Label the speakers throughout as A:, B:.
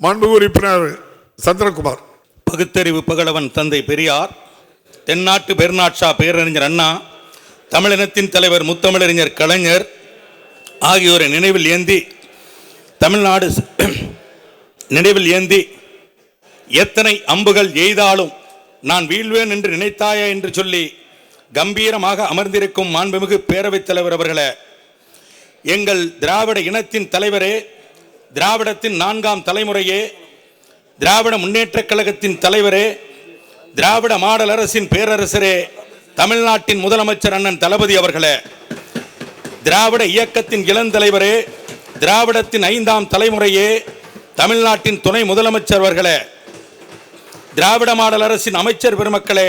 A: மாண்பு உறுப்பினர் சந்திரகுமார்.
B: பகுத்தறிவு புகழவன் தந்தை பெரியார் தென்னாட்டு பெருநாட்சா பேரறிஞர் அண்ணா தமிழினத்தின் தலைவர் முத்தமிழறிஞர் கலைஞர் ஆகியோரை நினைவில் ஏந்தி தமிழ்நாடு நினைவில் ஏந்தி எத்தனை அம்புகள் எய்தாலும் நான் வீழ்வேன் என்று நினைத்தாயா என்று சொல்லி கம்பீரமாக அமர்ந்திருக்கும் மாண்புமிகு பேரவைத் தலைவர் அவர்களே எங்கள் திராவிட இனத்தின் தலைவரே திராவிடத்தின் நான்காம் தலைமுறையே திராவிட முன்னேற்றக் கழகத்தின் தலைவரே திராவிட மாடல் அரசின் பேரரசரே தமிழ்நாட்டின் முதலமைச்சர் அண்ணன் தளபதி அவர்களே திராவிட இயக்கத்தின் இளந்தலைவரே திராவிடத்தின் ஐந்தாம் தலைமுறையே தமிழ்நாட்டின் துணை முதலமைச்சர் அவர்களே திராவிட மாடல் அரசின் அமைச்சர் பெருமக்களே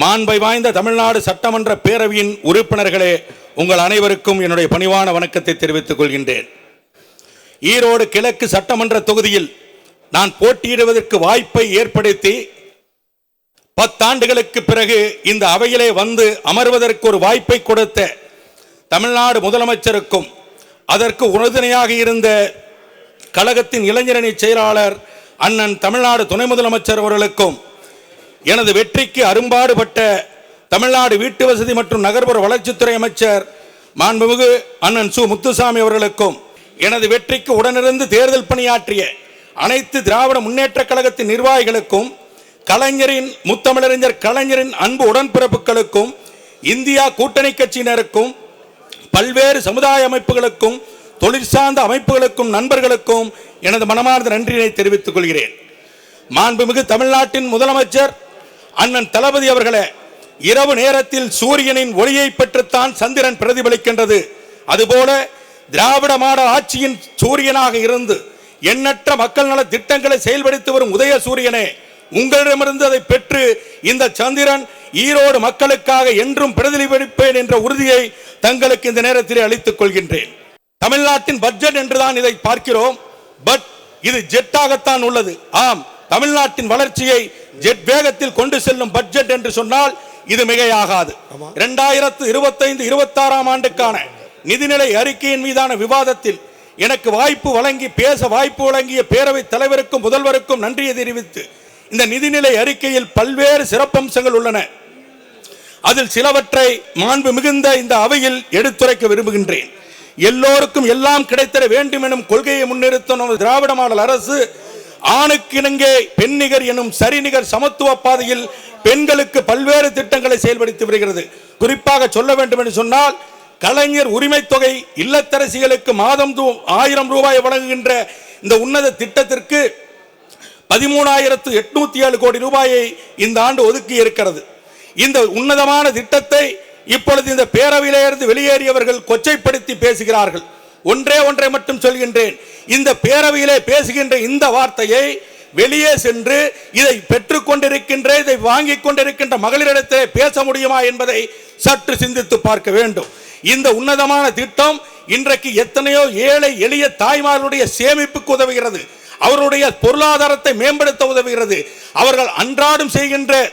B: மாண்பை வாய்ந்த தமிழ்நாடு சட்டமன்ற பேரவையின் உறுப்பினர்களே உங்கள் அனைவருக்கும் என்னுடைய பணிவான வணக்கத்தை தெரிவித்துக் கொள்கின்றேன். ஈரோடு கிழக்கு சட்டமன்ற தொகுதியில் நான் போட்டியிடுவதற்கு வாய்ப்பை ஏற்படுத்தி பத்தாண்டுகளுக்கு பிறகு இந்த அவையிலே வந்து அமர்வதற்கு ஒரு வாய்ப்பை கொடுத்த தமிழ்நாடு முதலமைச்சருக்கும் அதற்கு உறுதுணையாக இருந்த கழகத்தின் இளைஞரணி செயலாளர் அண்ணன் தமிழ்நாடு துணை முதலமைச்சர் அவர்களுக்கும் எனது வெற்றிக்கு அரும்பாடுபட்ட தமிழ்நாடு வீட்டு வசதி மற்றும் நகர்ப்புற வளர்ச்சித்துறை அமைச்சர் மாண்புமிகு அண்ணன் சு. முத்துசாமி அவர்களுக்கும் எனது வெற்றிக்கு உடனிருந்து தேர்தல் பணியாற்றிய அனைத்து திராவிட முன்னேற்ற கழகத்தின் நிர்வாகிகளுக்கும் கலைஞரின் முத்தமிழறிஞர் கலைஞரின் அன்பு உடன்பிறப்புகளுக்கும் இந்தியா கூட்டணி கட்சியினருக்கும் பல்வேறு சமுதாய அமைப்புகளுக்கும் தொழிற்சார்ந்த அமைப்புகளுக்கும் நண்பர்களுக்கும் எனது மனமார்ந்த நன்றியினை தெரிவித்துக் கொள்கிறேன். மாண்புமிகு தமிழ்நாட்டின் முதலமைச்சர் அண்ணன் தளபதி அவர்களே இரவு நேரத்தில் சூரியனின் ஒளியை பெற்றுத்தான் சந்திரன் பிரதிபலிக்கின்றது. அதுபோல திராவிட மாடல் ஆட்சியின் சூரியனாக இருந்து எண்ணற்ற மக்கள் நல திட்டங்களை செயல்படுத்தி வரும் உதய சூரியனே உங்களிடமிருந்து அதை பெற்று இந்த சந்திரன் ஈரோடு மக்களுக்காக என்றும் பிரதிபலிப்பேன் என்ற உறுதியை தங்களுக்கு இந்த நேரத்தில் அளித்துக் கொள்கின்றேன். தமிழ்நாட்டின் பட்ஜெட் என்றுதான் இதை பார்க்கிறோம் பட் இது ஜெட்டாகத்தான் உள்ளது. ஆம் தமிழ்நாட்டின் வளர்ச்சியை ஜெட் வேகத்தில் கொண்டு செல்லும் பட்ஜெட் என்று சொன்னால் இது மிகையாகாது. இரண்டாயிரத்து இருபத்தைந்து இருபத்தாறாம் ஆண்டுக்கான நிதிநிலை அறிக்கையின் மீதான விவாதத்தில் எனக்கு வாய்ப்பு வழங்கி பேச வாய்ப்பு வழங்கிய பேரவைத் தலைவருக்கும் முதல்வருக்கும் நன்றியை தெரிவித்து இந்த நிதிநிலை அறிக்கையில் பல்வேறு சிறப்பம்சங்கள் உள்ளன. அதில் சிலவற்றை மாண்பு மிகுந்த இந்த அவையில் எடுத்துரைக்க விரும்புகின்றேன். எல்லோருக்கும் எல்லாம் கிடைத்தர வேண்டும் எனும் கொள்கையை முன்னிறுத்தும் திராவிட மாடல் அரசு ஆணுக்கிணங்கே பெண்ணிகர் எனும் சரிநிகர் சமத்துவ பாதையில் பெண்களுக்கு பல்வேறு திட்டங்களை செயல்படுத்தி வருகிறது. குறிப்பாக சொல்ல வேண்டும் என்று சொன்னால் கலைஞர் உரிமை தொகை இல்லத்தரசிகளுக்கு மாதம் ஆயிரம் ரூபாய் வழங்குகின்ற இந்த உன்னத திட்டத்திற்கு பதிமூணாயிரத்து எட்நூத்தி ஏழு கோடி ரூபாயை இந்த ஆண்டு ஒதுக்கி இருக்கிறது. இந்த உன்னதமான திட்டத்தை இப்பொழுது இந்த பேரவையிலிருந்து வெளியேறியவர்கள் கொச்சைப்படுத்தி பேசுகிறார்கள். ஒன்றே ஒன்றை மட்டும் சொல்கின்றேன். இந்த பேரவையிலே பேசுகின்ற இந்த வார்த்தையை வெளியே சென்று இதை பெற்றுக் கொண்டிருக்கின்ற இதை வாங்கிக் கொண்டிருக்கின்ற மகளிரிடத்திலே பேச முடியுமா என்பதை சற்று சிந்தித்து பார்க்க வேண்டும். இந்த உன்னதமான திட்டம் இன்றைக்கு எத்தனையோ ஏழை எளிய தாய்மார்களுடைய சேமிப்புக்கு உதவுகிறது. அவருடைய பொருளாதாரத்தை மேம்படுத்த உதவுகிறது. அவர்கள் அன்றாடம் செய்கின்ற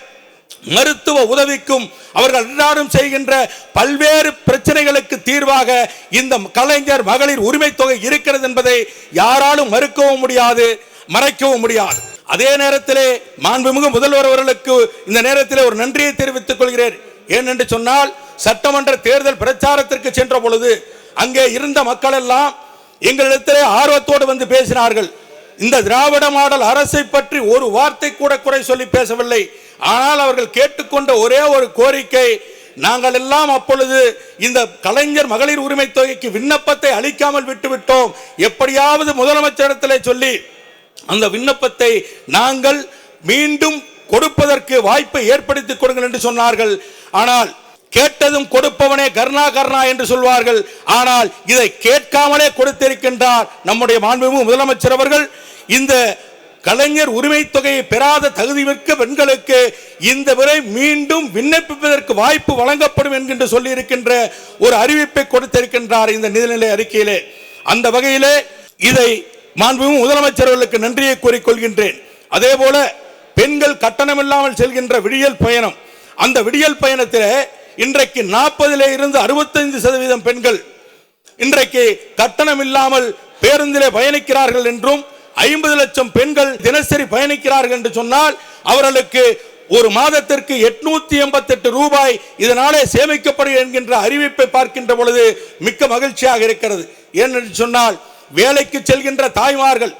B: மருத்துவ உதவிக்கும் அவர்கள் அன்றாடம் செய்கின்ற பல்வேறு பிரச்சனைகளுக்கு தீர்வாக இந்த கலைஞர் மகளிர் உரிமை தொகை இருக்கிறது என்பதை யாராலும் மறுக்கவும் முடியாது மறைக்கவும் முடியாது. அதே நேரத்திலே மாண்புமிகு முதல்வர் அவர்களுக்கு இந்த நேரத்திலே ஒரு நன்றியை தெரிவித்துக் கொள்கிறேன். ஏனென்று சொன்னால் சட்டமன்ற தேர்தல் பிரச்சாரத்திற்கு சென்ற பொழுது அங்கே இருந்த மக்கள் எல்லாம் எங்களிடத்திலே ஆர்வத்தோடு வந்து பேசினார்கள். இந்த திராவிட மாடல் அரசை பற்றி ஒரு வார்த்தை கூட குறை சொல்லி பேசவில்லை. ஆனால் அவர்கள் கேட்டுக்கொண்ட ஒரே ஒரு கோரிக்கை நாங்கள் எல்லாம் அப்பொழுது இந்த கலைஞர் மகளிர் உரிமை தொகைக்கு விண்ணப்பத்தை அளிக்காமல் விட்டுவிட்டோம். எப்படியாவது முதலமைச்சரிடத்திலே சொல்லி அந்த விண்ணப்பத்தை நாங்கள் மீண்டும் கொடுப்பதற்கு வாய்ப்பை ஏற்படுத்தி கொடுங்கள் என்று சொன்னார்கள். ஆனால் கேட்டதும் கொடுப்பவனே கர்ணா கர்ணா என்று சொல்வார்கள். ஆனால் இதை கேட்காமலே கொடுத்திருக்கின்றார் நம்முடைய மாண்புமிகு முதலமைச்சர் அவர்கள். இந்த கலைஞர் உரிமை தொகையை பெறாத தகுதி மிக்க பெண்களுக்கு இந்த முறை மீண்டும் விண்ணப்பிப்பதற்கு வாய்ப்பு வழங்கப்படும் என்கின்ற சொல்லி இருக்கின்ற ஒரு அறிவிப்பை கொடுத்திருக்கின்றார் இந்த நிதிநிலை அறிக்கையிலே. அந்த வகையிலே இதை மாண்புமிகு முதலமைச்சர் அவர்களுக்கு நன்றியை கூறிக்கொள்கின்றேன் அதே போல பெண்கள் கட்டணமில்லாமல் செல்கின்ற விடியல் பயணம். அந்த விடியல் பயணத்திலே இன்றைக்கு நாற்பதிலே இருந்து அறுபத்தைந்து சதவீதம் பெண்கள் இன்றைக்கு கட்டணம் இல்லாமல் பேருந்திலே பயணிக்கிறார்கள் என்றும் ஐம்பது லட்சம் பெண்கள் தினசரி பயணிக்கிறார்கள் என்று சொன்னால் அவர்களுக்கு ஒரு மாதத்திற்கு எட்நூத்தி எண்பத்தெட்டு ரூபாய் இதனாலே சேமிக்கப்படும் என்கின்ற அறிவிப்பை பார்க்கின்ற பொழுது மிக்க மகிழ்ச்சியாக இருக்கிறது. ஏனென்று சொன்னால் வேலைக்கு செல்கின்ற தாய்மார்கள்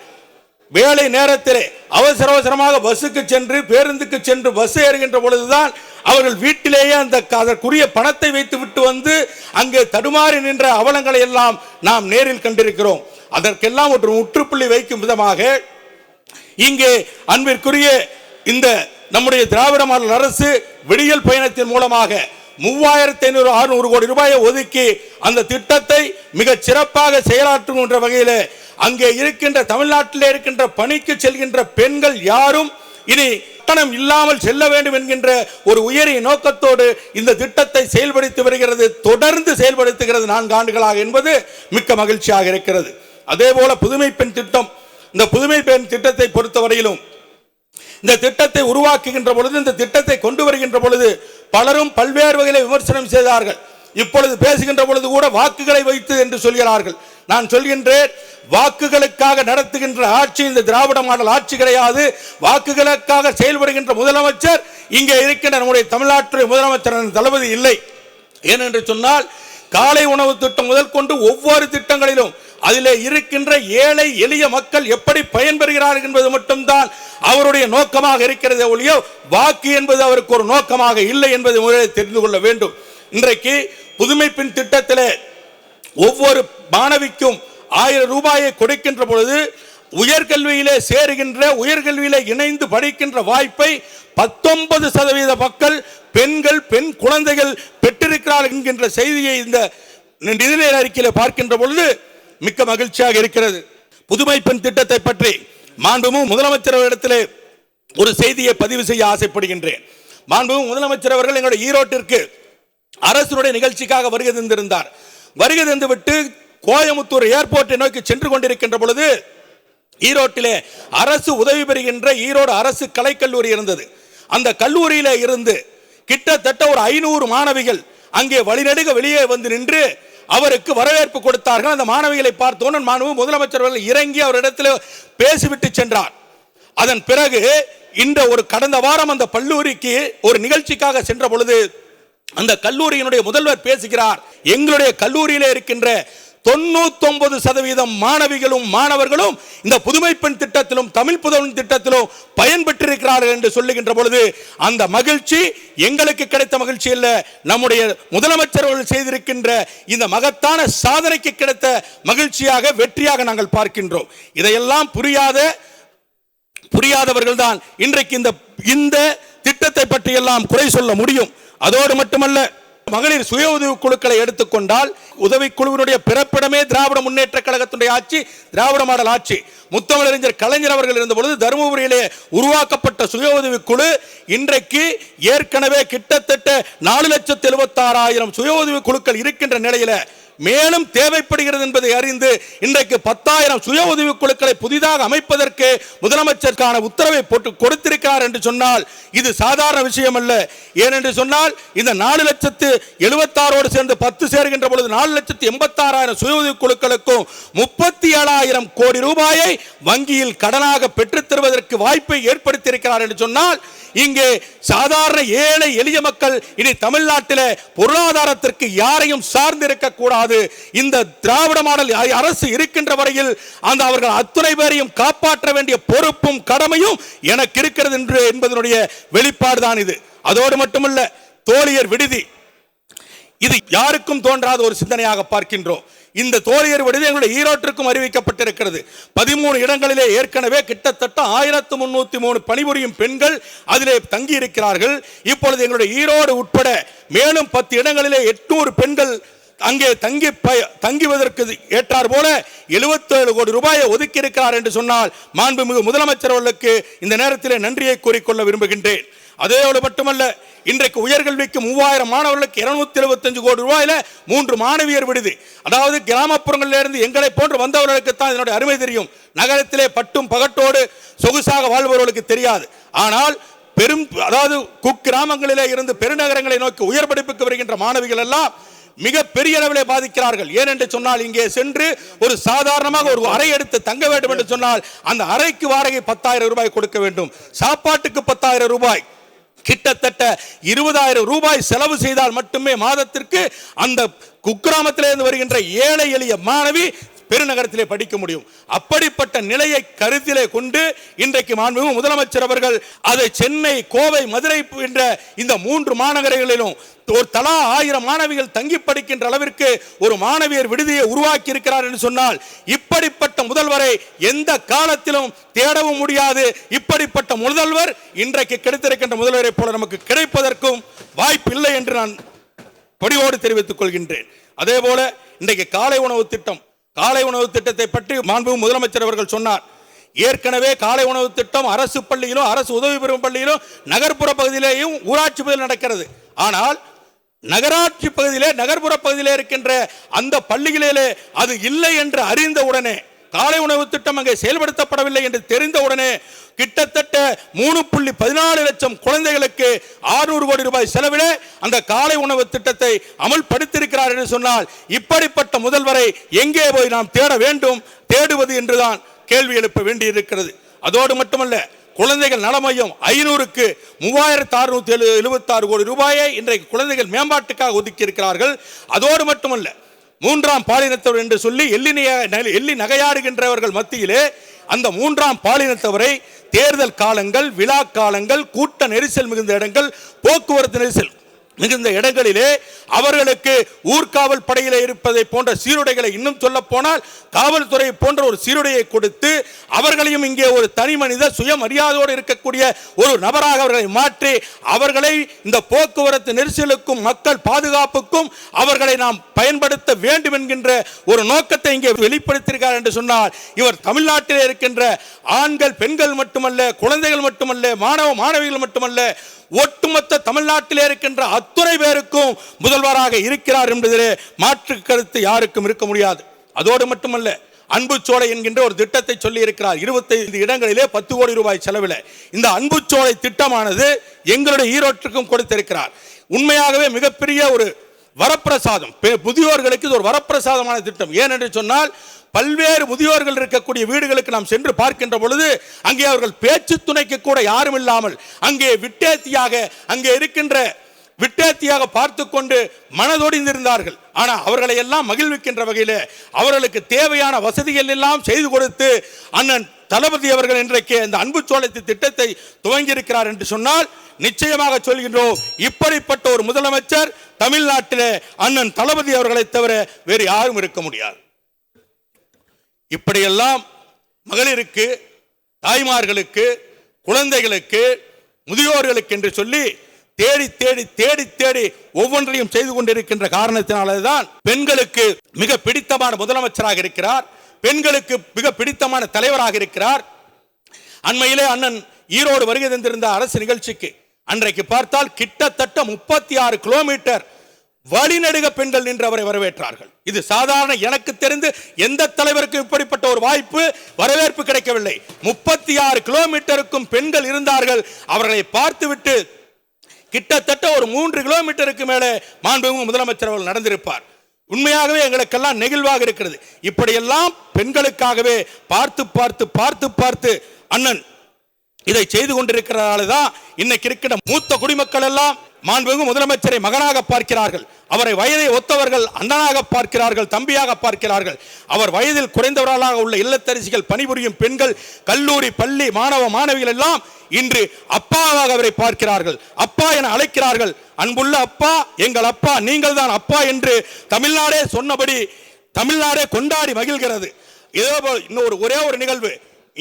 B: வேலை நேரத்திலே அவசர அவசரமாக பஸ்ஸுக்கு சென்று பேருந்துக்கு சென்று பஸ் ஏறுகின்ற பொழுதுதான் அவர்கள் வீட்டிலேயே அந்த அதற்குரிய பணத்தை வைத்து விட்டு வந்து அங்கே தடுமாறி நின்ற அவலங்களை எல்லாம் நாம் நேரில் கண்டிருக்கிறோம். அதற்கெல்லாம் ஒரு முற்றுப்புள்ளி வைக்கும் விதமாக இங்கே அன்பிற்குரிய இந்த நம்முடைய திராவிட மாடல் அரசு விடியல் பயணத்தின் மூலமாக மூவாயிரத்தி ஐநூறு அறுநூறு கோடி ரூபாயை ஒதுக்கி அந்த திட்டத்தை மிக சிறப்பாக செயலாற்றுகின்ற வகையில் அங்கே இருக்கின்ற தமிழ்நாட்டில் இருக்கின்ற பணிக்கு செல்கின்ற பெண்கள் யாரும் இனி கட்டணம் இல்லாமல் செல்ல வேண்டும் என்கின்ற ஒரு உயரிய நோக்கத்தோடு இந்த திட்டத்தை செயல்படுத்தி வருகிறது தொடர்ந்து செயல்படுத்துகிறது நான்கு ஆண்டுகளாக என்பது மிக்க மகிழ்ச்சியாக இருக்கிறது. அதே போல புதுமை பெண் திட்டம் இந்த புதுமை பெண் திட்டத்தை பொறுத்தவரையிலும் இந்த திட்டத்தை உருவாக்குகின்ற பொழுது இந்த திட்டத்தை கொண்டு வருகின்ற பொழுது பலரும் பல்வேறு வகையில விமர்சனம் செய்தார்கள். இப்பொழுது பேசுகின்ற பொழுது கூட வாக்குகளை வைத்து என்று சொல்கிறார்கள். நான் சொல்கின்றேன் வாக்குகளுக்காக நடத்துகின்ற ஆட்சி இந்த திராவிட மாடல் ஆட்சி கிடையாது. வாக்குகளுக்காக செயல்படுகின்ற முதலமைச்சர் இங்கே இருக்கின்ற நம்முடைய தமிழ்நாட்டுடைய முதலமைச்சர் தளபதி இல்லை. ஏனென்று சொன்னால் காலை உணவு திட்டம் முதல் கொண்டு ஒவ்வொரு திட்டங்களிலும் அதிலே இருக்கின்ற ஏழை எளிய மக்கள் எப்படி பயன்பெறுகிறார்கள் என்பது மட்டும்தான் அவருடைய நோக்கமாக இருக்கிறது ஒழிய வாக்கு என்பது அவருக்கு ஒரு நோக்கமாக இல்லை என்பதை முறையில் தெரிந்து கொள்ள வேண்டும். இன்றைக்கு புதுமை பெண் திட்டத்திலே ஒவ்வொரு மாணவிக்கும் ஆயிரம் ரூபாயை கொடுக்கின்ற பொழுது உயர்கல்வியிலே சேருகின்ற உயர்கல்வியிலே இணைந்து படிக்கின்ற வாய்ப்பை பத்தொன்பது சதவீத மக்கள் பெண்கள் பெண் குழந்தைகள் பெற்றிருக்கிறார்கள் என்கின்ற செய்தியை இந்த நிதிநிலை அறிக்கையில் பார்க்கின்ற பொழுது மிக்க மகிழ்ச்சியாக இருக்கிறது. புதுமை பெண் திட்டத்தை பற்றி மாண்புமும் முதலமைச்சர் இடத்திலே ஒரு செய்தியை பதிவு செய்ய ஆசைப்படுகின்றேன். மாண்புமும் முதலமைச்சர் அவர்கள் எங்களுடைய ஈரோட்டிற்கு அரசுடைய நிகழ்ச்சிக்காக வருகை தந்திருந்தார். வருகை தந்து விட்டு கோயமுத்தூர் ஏர்போர்ட்டை நோக்கி சென்று கொண்டிருக்கின்ற பொழுது ஈரோட்டிலே அரசு உதவி பெறுகின்ற ஈரோடு அரசு கலைக்கல்லூரி இருந்தது. அந்த கல்லூரியில இருந்து கிட்டத்தட்ட ஒரு ஐநூறு மாணவிகள் அங்கே வழிநடுக வெளியே வந்து நின்று அவருக்கு வரவேற்பு கொடுத்தார்கள். அந்த மாணவிகளை பார்த்தோன்னு மாணவ முதலமைச்சர் அவர்கள் இறங்கி அவரிடத்தில் பேசிவிட்டு சென்றார். அதன் பிறகு இந்த ஒரு கடந்த வாரம் அந்த பல்லூரிக்கு ஒரு நிகழ்ச்சிக்காக சென்ற பொழுது அந்த கல்லூரியினுடைய முதல்வர் பேசுகிறார். எங்களுடைய கல்லூரியிலே இருக்கின்ற தொண்ணூத்தொன்பது சதவீதம் மாணவிகளும் மாணவர்களும் இந்த புதுமை பெண் திட்டத்திலும் தமிழ் புதவன் திட்டத்திலும் பயன்பெற்றிருக்கிறார்கள் என்று சொல்லுகின்ற பொழுது அந்த மகிழ்ச்சி எங்களுக்கு கிடைத்த மகிழ்ச்சி அல்ல. நம்முடைய முதலமைச்சர் அவர்கள் செய்திருக்கின்ற இந்த மகத்தான சாதனைக்கு கிடைத்த மகிழ்ச்சியாக வெற்றியாக நாங்கள் பார்க்கின்றோம். இதையெல்லாம் புரியாத புரியாதவர்கள் தான் இன்றைக்கு இந்த இந்த திட்டத்தை பற்றியெல்லாம் குறை சொல்ல முடியும். அதோடு மட்டுமல்ல மகளிர் சுய உதவி குழுக்களை எடுத்துக்கொண்டால் உதவிக்குழுவினுடைய பிறப்பிடமே திராவிட முன்னேற்ற கழகத்துடைய ஆட்சி திராவிட மாடல் ஆட்சி. முத்தமிழறிஞர் கலைஞர் அவர்கள் இருந்த பொழுது தருமபுரியிலே உருவாக்கப்பட்ட சுய உதவி குழு இன்றைக்கு ஏற்கனவே கிட்டத்தட்ட நாலு லட்சத்தி எழுபத்தாறாயிரம் சுய உதவி குழுக்கள் இருக்கின்ற நிலையில மேலும் தேவைப்படுகிறது என்பதை அறிந்து இன்றைக்கு பத்தாயிரம் சுய உதவி குழுக்களை புதிதாக அமைப்பதற்கு முதலமைச்சருக்கான உத்தரவை போட்டு கொடுத்திருக்கிறார் என்று சொன்னால் இது சாதாரண விஷயம் அல்ல ஏனென்று சொன்னால் இந்த நாலு லட்சத்து எழுபத்தாறோடு சேர்ந்து பத்து சேர்கின்ற பொழுது நாலு லட்சத்து எண்பத்தாறாயிரம் சுய உதவி குழுக்களுக்கும் முப்பத்தி ஏழாயிரம் கோடி ரூபாயை வங்கியில் கடனாக பெற்றுத் தருவதற்கு வாய்ப்பை ஏற்படுத்தியிருக்கிறார் என்று சொன்னால் இங்கே சாதாரண ஏழை எளிய மக்கள் இனி தமிழ்நாட்டில் பொருளாதாரத்திற்கு யாரையும் சார்ந்து இருக்கக்கூடாது இந்த திராவிட மாடல் அரசு இருக்கின்ற வரையில் அந்த அவர்கள் அத்துணை பேரையும் காப்பாற்ற வேண்டிய பொறுப்பும் கடமையும் எனக்கு இருக்கிறது என்று என்பதனுடைய வெளிப்பாடு தான் இது. அதோடு மட்டுமல்ல தோழியர் விடுதி. இது யாருக்கும் தோன்றாத ஒரு சிந்தனையாக பார்க்கின்றோம். இந்த தோழியர் விடுதி எங்களுடைய ஈரோட்டிற்கும் அறிவிக்கப்பட்டிருக்கிறது. பதிமூணு இடங்களிலே ஏற்கனவே கிட்டத்தட்ட ஆயிரத்து முன்னூத்தி மூணு பணிபுரியும் பெண்கள் அதிலே தங்கி இருக்கிறார்கள் இப்பொழுது எங்களுடைய ஈரோடு உட்பட மேலும் பத்து இடங்களிலே எட்நூறு பெண்கள் அங்கே தங்கி தங்குவதற்கு ஏற்றார் போல 77 கோடி ரூபாயை ஒதுக்கி இருக்கிறார் என்று சொன்னால் மாண்புமிகு முதலமைச்சர் அவர்களுக்கு இந்த நேரத்தில் நன்றியை கூறிக்கொள்ள விரும்புகின்றேன். அதே மட்டுமல்ல இன்றைக்கு உயர்கல்விக்கு மூவாயிரம் மாணவர்களுக்கு இருநூத்தி எழுபத்தஞ்சு கோடி ரூபாயில மூன்று மாணவியர் விடுதி. அதாவது கிராமப்புறங்களிலிருந்து எங்களை போன்று வந்தவர்களுக்கு தான் இதனுடைய அருமை தெரியும். நகரத்திலே பட்டும் பகட்டோடு சொகுசாக வாழ்பவர்களுக்கு தெரியாது. ஆனால் பெரும் அதாவது குக்கிராமங்களிலே இருந்து பெருநகரங்களை நோக்கி உயர் படிப்புக்கு வருகின்ற மாணவிகள் எல்லாம் மிக பெரிய அளவிலே பாதிக்கிறார்கள். ஏனென்று சொன்னால் இங்கே சென்று ஒரு சாதாரணமாக ஒரு அறை எடுத்து தங்க வேண்டும் என்று சொன்னால் அந்த அறைக்கு வாடகை பத்தாயிரம் ரூபாய் கொடுக்க வேண்டும். சாப்பாட்டுக்கு பத்தாயிரம் ரூபாய். கிட்டத்தட்ட இருபதாயிரம் ரூபாய் செலவு செய்தால் மட்டுமே மாதத்திற்கு அந்த குக்கிராமத்திலிருந்து வருகின்ற ஏழை எளிய மாணவி பெருநகரத்திலே படிக்க முடியும். அப்படிப்பட்ட நிலையை கருத்திலே கொண்டு இன்றைக்கு மாண்புமிகு முதலமைச்சர் அவர்கள் அதை சென்னை கோவை மதுரை என்ற இந்த மூன்று மாநகரங்களிலும் ஒரு தலா ஆயிரம் மாணவிகள் தங்கி படிக்கின்ற அளவிற்கு ஒரு மாணவியர் விடுதியை உருவாக்கி இருக்கிறார் என்று சொன்னால் இப்படிப்பட்ட முதல்வரை எந்த காலத்திலும் தேடவும் முடியாது. இப்படிப்பட்ட முதல்வர் இன்றைக்கு கிடைத்திருக்கின்ற முதல்வரை போல நமக்கு கிடைப்பதற்கும் வாய்ப்பு இல்லை என்று நான் படிவோடு தெரிவித்துக் கொள்கின்றேன். அதே போல இன்றைக்கு காலை உணவு திட்டம் காலை உணவு திட்டத்தை பற்றி மாண்பு முதலமைச்சர் அவர்கள் சொன்னார். ஏற்கனவே காலை உணவு திட்டம் அரசு பள்ளியிலும் அரசு உதவி பெறும் பள்ளியிலும் நகர்ப்புற பகுதியிலேயும் ஊராட்சி பகுதியில் நடக்கிறது. ஆனால் நகராட்சி பகுதியிலே நகர்ப்புற பகுதியிலே இருக்கின்ற அந்த பள்ளிகளிலே அது இல்லை என்று அறிந்த உடனே காலை உணவு திட்டம் அங்கே செயல்படுத்தப்படவில்லை என்று தெரிந்த உடனே கிட்டத்தட்ட மூணு புள்ளி பதினாலு லட்சம் குழந்தைகளுக்கு ஆறுநூறு கோடி ரூபாய் செலவிட அந்த காலை உணவு திட்டத்தை அமல்படுத்தியிருக்கிறார் என்று சொன்னால் இப்படிப்பட்ட முதல்வரை எங்கே போய் நாம் தேட வேண்டும் தேடுவது என்றுதான் கேள்வி எழுப்ப வேண்டியிருக்கிறது. அதோடு மட்டுமல்ல குழந்தைகள் நலமையம் ஐநூறுக்கு மூவாயிரத்து அறுநூத்தி எழு எழுபத்தாறு கோடி ரூபாயை இன்றைக்கு குழந்தைகள் மேம்பாட்டுக்காக ஒதுக்கி இருக்கிறார்கள் அதோடு மட்டுமல்ல மூன்றாம் பாலினத்தவர் என்று சொல்லி எள்ளி எள்ளி நகையாடுகின்றவர்கள் மத்தியிலே அந்த மூன்றாம் பாலினத்தவரை தேர்தல் காலங்கள் விழா காலங்கள் கூட்ட நெரிசல் மிகுந்த இடங்கள் போக்குவரத்து நெரிசல் மிகுந்த இடங்களிலே அவர்களுக்கு ஊர்காவல் படையிலே இருப்பதை போன்ற சீருடைகளை இன்னும் சொல்ல போனால் காவல்துறை போன்ற ஒரு சீருடையை கொடுத்து அவர்களையும் இங்கே ஒரு தனி மனித சுயமரியாதையோடு இருக்கக்கூடிய ஒரு நபராக அவர்களை மாற்றி அவர்களை இந்த போக்குவரத்து நெரிசலுக்கும் மக்கள் பாதுகாப்புக்கும் அவர்களை நாம் பயன்படுத்த வேண்டும் என்கின்ற ஒரு நோக்கத்தை இங்கே வெளிப்படுத்தியிருக்கார் என்று சொன்னால் இவர் தமிழ்நாட்டில் இருக்கின்ற ஆண்கள் பெண்கள் மட்டுமல்ல குழந்தைகள் மட்டுமல்ல மாணவ மாணவிகள் மட்டுமல்ல ஒட்டுமொத்த தமிழ்நாட்டிலே இருக்கின்ற அத்துறை பேருக்கும் முதல்வராக இருக்கிறார் என்பதிலே மாற்று கருத்து யாருக்கும் இருக்க முடியாது. அதோடு மட்டுமல்ல அன்புச்சோலை என்கின்ற ஒரு திட்டத்தை சொல்லி இருக்கிறார் இருபத்தைந்து இடங்களிலே பத்து கோடி ரூபாய் செலவில். இந்த அன்புச்சோலை திட்டமானது எங்களுடைய ஈரோட்டிற்கும் கொடுத்திருக்கிறார். உண்மையாகவே மிகப்பெரிய ஒரு வரப்பிரசாதம். முதியோர்களுக்கு இது ஒரு வரப்பிரசாதமான திட்டம். ஏனென்று சொன்னால் பல்வேறு முதியோர்கள் இருக்கக்கூடிய வீடுகளுக்கு நாம் சென்று பார்க்கின்ற பொழுது அங்கே அவர்கள் பேச்சு துணைக்கு கூட யாரும் இல்லாமல் அங்கே விட்டேத்தியாக அங்கே இருக்கின்ற விட்டேத்தியாக பார்த்து கொண்டு மனதொடிந்திருந்தார்கள். ஆனால் அவர்களை எல்லாம் மகிழ்விக்கின்ற வகையில் அவர்களுக்கு தேவையான வசதிகள் எல்லாம் செய்து கொடுத்து அண்ணன் தளபதி அவர்கள் இன்றைக்கு இந்த அன்பு சோழத்து திட்டத்தை துவங்கி இருக்கிறார் என்று சொன்னால் நிச்சயமாக சொல்கின்றோம் இப்படிப்பட்ட ஒரு முதலமைச்சர் தமிழ்நாட்டிலே அண்ணன் தளபதி அவர்களை தவிர வேறு யாரும் இருக்க முடியாது. இப்படியெல்லாம் மகளிருக்கு தாய்மார்களுக்கு குழந்தைகளுக்கு முதியோர்களுக்கு என்று சொல்லி தேடி தேடி தேடி தேடி ஒவ்வொன்றையும் செய்து கொண்டிருக்கின்ற காரணத்தினாலே தான் பெண்களுக்கு மிக பிடித்தமான முதலமைச்சராக இருக்கிறார். பெண்களுக்கு மிக பிடித்தமான தலைவராக இருக்கிறார். அண்மையிலே அண்ணன் ஈரோடு வருகை தந்திருந்த அரசு நிகழ்ச்சிக்கு அன்றைக்கு பார்த்தால் கிட்டத்தட்ட முப்பத்தி ஆறு கிலோமீட்டர் வழிநடுக பெண்கள் நின்று அவரை வரவேற்றார்கள். இது சாதாரண எனக்கு தெரிந்து எந்த தலைவருக்கும் இப்படிப்பட்ட ஒரு வாய்ப்பு வரவேற்பு கிடைக்கவில்லை. முப்பத்தி ஆறு கிலோமீட்டருக்கும் பெண்கள் இருந்தார்கள். அவர்களை பார்த்துவிட்டு கிட்டத்தட்ட ஒரு மூன்று கிலோமீட்டருக்கு மேலே மாண்புமிகு முதலமைச்சர் அவர்கள் நடந்திருப்பார். உண்மையாகவே எங்களுக்கெல்லாம் நெகிழ்வாக இருக்கிறது. இப்படியெல்லாம் பெண்களுக்காகவே பார்த்து பார்த்து பார்த்து பார்த்து அண்ணன் இதை செய்து கொண்டிருக்கிறதால தான் இன்னைக்கு இருக்கிற மூத்த குடிமக்கள் எல்லாம் மாண்புமிகு முதலமைச்சரை மகனாக பார்க்கிறார்கள். அவரை வயதை ஒத்தவர்கள் அண்ணனாக பார்க்கிறார்கள் தம்பியாக பார்க்கிறார்கள். அவர் வயதில் குறைந்தவர்களாக உள்ள இல்லத்தரசிகள் பணிபுரியும் பெண்கள் கல்லூரி பள்ளி மாணவ மாணவிகள் எல்லாம் இன்று அப்பாவாக அவரை பார்க்கிறார்கள். அப்பா என அழைக்கிறார்கள். அன்புள்ள அப்பா எங்கள் அப்பா நீங்கள் தான் அப்பா என்று தமிழ்நாடே சொன்னபடி தமிழ்நாடே கொண்டாடி மகிழ்கிறது. இதே போல் இன்னொரு ஒரே ஒரு நிகழ்வு.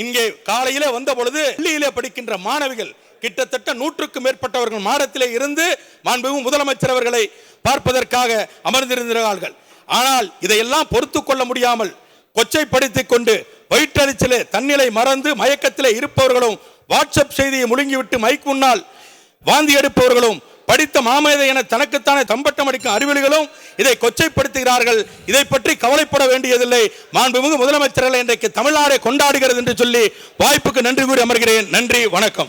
B: இங்கே காலையிலே வந்த பொழுது பள்ளியிலே படிக்கின்ற மாணவிகள் கிட்டத்தட்ட நூற்றுக்கும் மேற்பட்டவர்கள் மாடத்திலே இருந்து மாண்புமிகு முதலமைச்சர் அவர்களை பார்ப்பதற்காக அமர்ந்திருந்தார்கள். ஆனால் இதையெல்லாம் பொறுத்து கொள்ள முடியாமல் கொச்சைப்படுத்திக் கொண்டு வயிற்றறிச்சலே தன்னிலை மறந்து மயக்கத்திலே இருப்பவர்களும் வாட்ஸ்அப் செய்தியை முழுங்கிவிட்டு மைக் முன்னால் வாந்தி எடுப்பவர்களும் படித்த மாமேதை என தனக்குத்தானே தம்பட்டம் அடிக்கும் அறிவிலிகளும் இதை கொச்சைப்படுத்துகிறார்கள். இதை பற்றி கவலைப்பட வேண்டியதில்லை. மாண்புமிகு முதலமைச்சர்கள் இன்றைக்கு தமிழ்நாடே கொண்டாடுகிறது என்று சொல்லி வாய்ப்புக்கு நன்றி கூறி அமர்கிறேன். நன்றி வணக்கம்.